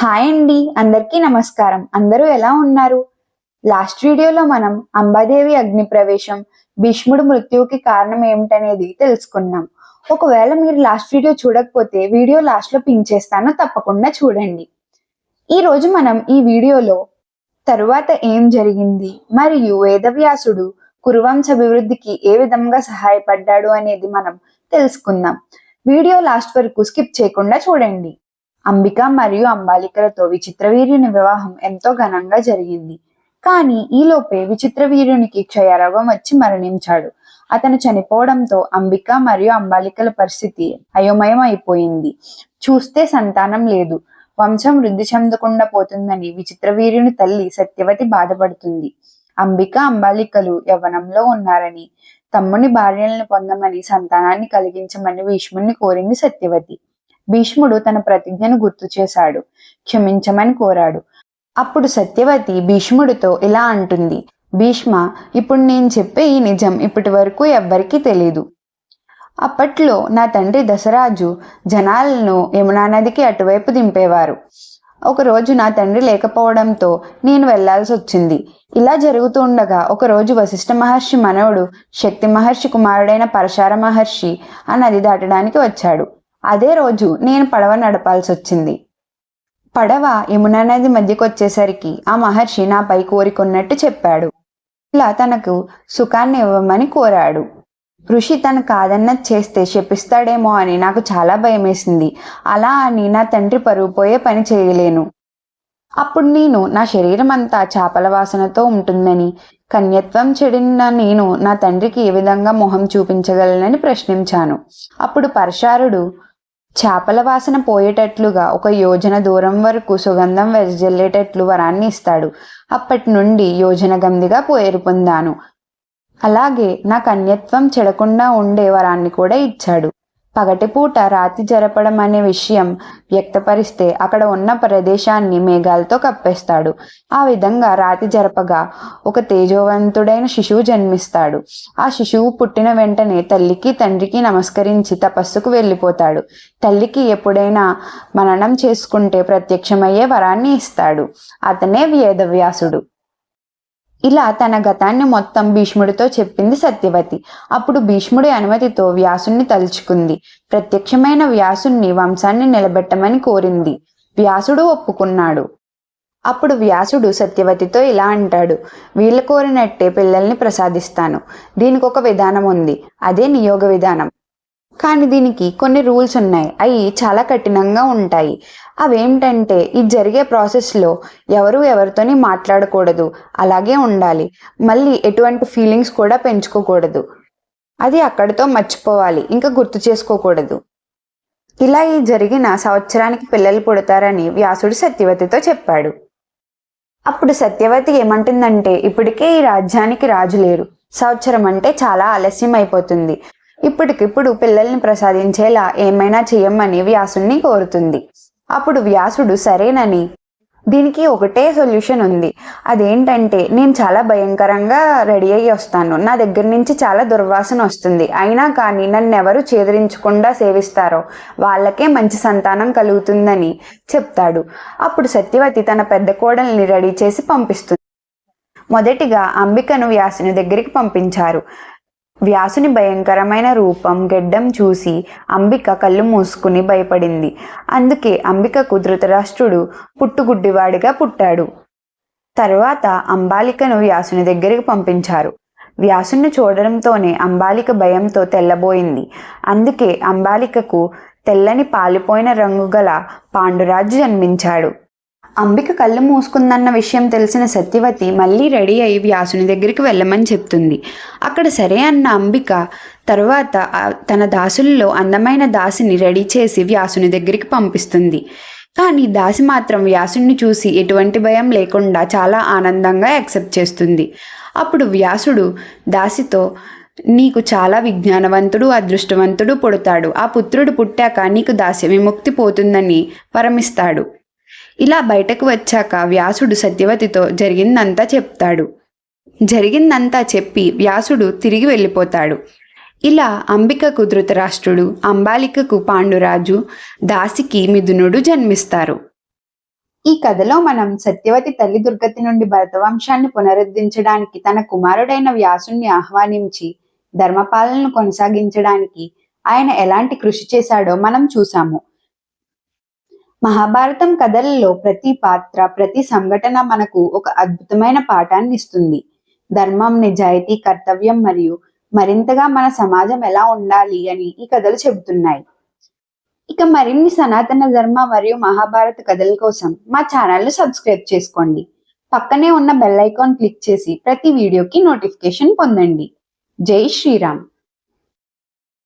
Hi అండి అందరికీ నమస్కారం. అందరూ ఎలా ఉన్నారు? లాస్ట్ వీడియోలో మనం అంబాదేవి అగ్ని ప్రవేశం భీష్ముడు మృత్యువుకి కారణం ఏమిటనేది తెలుసుకున్నాం. ఒకవేళ మీరు లాస్ట్ వీడియో చూడకపోతే వీడియో లాస్ట్లో పింక్ చేస్తాను తప్పకుండా చూడండి. ఈ రోజు మనం ఈ వీడియోలో తరువాత ఏం జరిగింది మరియు వేదవ్యాసుడు కురువంశ అభివృద్ధికి ఏ విధంగా సహాయపడ్డాడు అనేది మనం తెలుసుకుందాం. వీడియో లాస్ట్ వరకు స్కిప్ చేయకుండా చూడండి. అంబిక మరియు అంబాలికలతో విచిత్రవీర్యుని వివాహం ఎంతో ఘనంగా జరిగింది. కానీ ఈలోపే విచిత్రవీర్యునికి క్షయరోగం వచ్చి మరణించాడు. అతను చనిపోవడంతో అంబిక మరియు అంబాలికల పరిస్థితి అయోమయం అయిపోయింది చూస్తే సంతానం లేదు. వంశం వృద్ధి చెందకుండా పోతుందని విచిత్రవీర్యుని తల్లి సత్యవతి బాధపడుతుంది. అంబిక అంబాలికలు యవ్వనంలో ఉన్నారని తమ్ముని భార్యలను పొందమని సంతానాన్ని కలిగించమని భీష్ముని కోరింది సత్యవతి. భీష్ముడు తన ప్రతిజ్ఞను గుర్తు చేశాడు. క్షమించమని కోరాడు. అప్పుడు సత్యవతి భీష్ముడితో ఇలా అంటుంది. భీష్మ ఇప్పుడు నేను చెప్పే ఈ నిజం ఇప్పటి వరకు ఎవ్వరికీ తెలీదు. అప్పట్లో నా తండ్రి దశరాజు జనాలను యమునా నదికి అటువైపు దింపేవారు. ఒకరోజు నా తండ్రి లేకపోవడంతో నేను వెళ్ళాల్సి వచ్చింది. ఇలా జరుగుతూ ఉండగా ఒకరోజు వశిష్ఠ మహర్షి మనవడు శక్తి మహర్షి కుమారుడైన పరశార మహర్షి ఆ నది దాటడానికి వచ్చాడు. అదే రోజు నేను పడవ నడపాల్సి వచ్చింది పడవ యమునా నది మధ్యకొచ్చేసరికి ఆ మహర్షి నాపై కోరికొన్నట్టు చెప్పాడు. ఇలా తనకు సుఖాన్ని ఇవ్వమని కోరాడు. ఋషి తను కాదన్నది చేస్తే శపిస్తాడేమో అని నాకు చాలా భయమేసింది. అలా అని నా తండ్రి పరువు పోయే పని చేయలేను. అప్పుడు నేను నా శరీరం అంతా చేపల వాసనతో ఉంటుందని కన్యత్వం చెడిన నేను నా తండ్రికి ఏ విధంగా మొహం చూపించగలనని ప్రశ్నించాను. అప్పుడు పరశారుడు చేపల వాసన పోయేటట్లుగా ఒక యోజన దూరం వరకు సుగంధం వెదజల్లేటట్లు వరాన్ని ఇస్తాడు. అప్పటి నుండి యోజన గందిగా పేరు పొందాను. అలాగే నా కన్యత్వం చెడకుండా ఉండే వరాన్ని కూడా ఇచ్చాడు. పగటిపూట రాతి జరపడం అనే విషయం వ్యక్తపరిస్తే అక్కడ ఉన్న ప్రదేశాన్ని మేఘాలతో కప్పేస్తాడు. ఆ విధంగా రాతి జరపగా ఒక తేజోవంతుడైన శిశువు జన్మిస్తాడు. ఆ శిశువు పుట్టిన వెంటనే తల్లికి తండ్రికి నమస్కరించి తపస్సుకు వెళ్ళిపోతాడు. తల్లికి ఎప్పుడైనా మననం చేసుకుంటే ప్రత్యక్షమయ్యే వరాన్ని ఇస్తాడు. అతనే వేదవ్యాసుడు. ఇలా తన గతాన్ని మొత్తం భీష్ముడితో చెప్పింది సత్యవతి. అప్పుడు భీష్ముడి అనుమతితో వ్యాసుణ్ణి తలుచుకుంది. ప్రత్యక్షమైన వ్యాసుణ్ణి వంశాన్ని నిలబెట్టమని కోరింది. వ్యాసుడు ఒప్పుకున్నాడు. అప్పుడు వ్యాసుడు సత్యవతితో ఇలా అంటాడు. వీళ్ళు కోరినట్టే పిల్లల్ని ప్రసాదిస్తాను. దీనికి ఒక విధానం ఉంది. అదే నియోగ విధానం. కానీ దీనికి కొన్ని రూల్స్ ఉన్నాయి. అవి చాలా కఠినంగా ఉంటాయి. అవేమిటంటే ఈ జరిగే ప్రాసెస్లో ఎవరు ఎవరితోని మాట్లాడకూడదు. అలాగే ఉండాలి. మళ్ళీ ఎటువంటి ఫీలింగ్స్ కూడా పెంచుకోకూడదు. అది అక్కడితో మర్చిపోవాలి. ఇంకా గుర్తు చేసుకోకూడదు. ఇలా ఈ జరిగిన సంవత్సరానికి పిల్లలు పుడతారని వ్యాసుడు సత్యవతితో చెప్పాడు. అప్పుడు సత్యవతి ఏమంటుందంటే ఇప్పటికే ఈ రాజ్యానికి రాజు లేరు. సంవత్సరం అంటే చాలా ఆలస్యం అయిపోతుంది. ఇప్పటికిప్పుడు పిల్లల్ని ప్రసాదించేలా ఏమైనా చెయ్యమని వ్యాసుణ్ణి కోరుతుంది. అప్పుడు వ్యాసుడు సరేనని. దీనికి ఒకటే సొల్యూషన్ ఉంది. అదేంటంటే నేను చాలా భయంకరంగా రెడీ అయ్యి వస్తాను. నా దగ్గర నుంచి చాలా దుర్వాసన వస్తుంది. అయినా కానీ నన్ను ఎవరు చేదరించకుండా సేవిస్తారో వాళ్ళకే మంచి సంతానం కలుగుతుందని చెప్తాడు. అప్పుడు సత్యవతి తన పెద్ద కోడల్ని రెడీ చేసి పంపిస్తుంది. మొదటిగా అంబికను వ్యాసుని దగ్గరికి పంపించారు. వ్యాసుని భయంకరమైన రూపం గెడ్డం చూసి అంబిక కళ్ళు మూసుకుని భయపడింది. అందుకే అంబికకు ధృతరాష్ట్రుడు పుట్టుగుడ్డివాడిగా పుట్టాడు. తరువాత అంబాలికను వ్యాసుని దగ్గరికి పంపించారు. వ్యాసుని చూడడంతోనే అంబాలిక భయంతో తెల్లబోయింది. అందుకే అంబాలికకు తెల్లని పాలిపోయిన రంగు గల పాండురాజు జన్మించాడు. అంబిక కళ్ళు మూసుకుందన్న విషయం తెలిసిన సత్యవతి మళ్ళీ రెడీ అయి వ్యాసుని దగ్గరికి వెళ్ళమని చెప్తుంది. అక్కడ సరే అన్న అంబిక. తరువాత తన దాసుల్లో అందమైన దాసిని రెడీ చేసి వ్యాసుని దగ్గరికి పంపిస్తుంది. కానీ దాసి మాత్రం వ్యాసుని చూసి ఎటువంటి భయం లేకుండా చాలా ఆనందంగా యాక్సెప్ట్ చేస్తుంది. అప్పుడు వ్యాసుడు దాసితో నీకు చాలా విజ్ఞానవంతుడు అదృష్టవంతుడు పుడతాడు. ఆ పుత్రుడు పుట్టాక నీకు దాస్య విముక్తి పోతుందని వరమిస్తాడు ఇలా బయటకు వచ్చాక వ్యాసుడు సత్యవతితో జరిగిందంతా చెప్తాడు. జరిగిందంతా చెప్పి వ్యాసుడు తిరిగి వెళ్ళిపోతాడు. ఇలా అంబికకు ధృతరాష్ట్రుడు అంబాలికకు పాండురాజు దాసికి మిథునుడు జన్మిస్తారు. ఈ కథలో మనం సత్యవతి తల్లి దుర్గతి నుండి భరతవంశాన్ని పునరుద్ధరించడానికి తన కుమారుడైన వ్యాసుణ్ణి ఆహ్వానించి ధర్మపాలనను కొనసాగించడానికి ఆయన ఎలాంటి కృషి చేశాడో మనం చూసాము. మహాభారతం కథలలో ప్రతి పాత్ర ప్రతి సంఘటన మనకు ఒక అద్భుతమైన పాఠాన్ని ఇస్తుంది. ధర్మం నిజాయితీ కర్తవ్యం మరియు మరింతగా మన సమాజం ఎలా ఉండాలి అని ఈ కథలు చెబుతున్నాయి. ఇక మరిన్ని సనాతన ధర్మ మరియు మహాభారత కథల కోసం మా ఛానల్ను సబ్స్క్రైబ్ చేసుకోండి. పక్కనే ఉన్న బెల్ ఐకాన్ క్లిక్ చేసి ప్రతి వీడియోకి నోటిఫికేషన్ పొందండి. జై శ్రీరామ్.